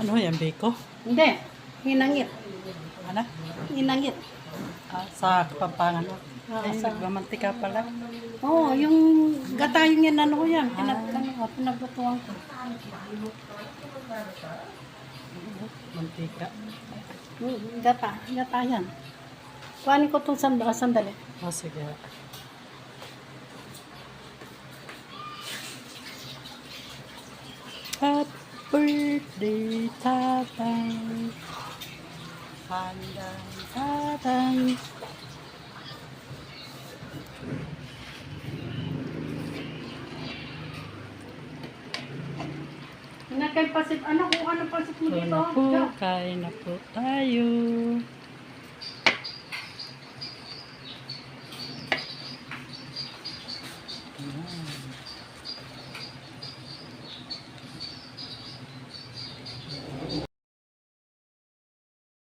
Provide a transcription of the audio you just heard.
Ano yan, Biko? Hindi. Hinangit. Ano? Hinangit. Ah, sa Kapampangan. Ah, Ay, sa... nagmamantika pala. Oo, oh, yung gata yung yan, ano ko yan. Ah. Pinag, ah. ano, pinaglutuan ko. Mantika. Hmm, gata. Gata yan. Kuhanin ko itong sandali. sandali. Oh, sige. Happy birthday, tatang. Handang tatang. Ingat kay pasip. Ano kung ano pasip mo dito? So, po, kain na po tayo. Ayan.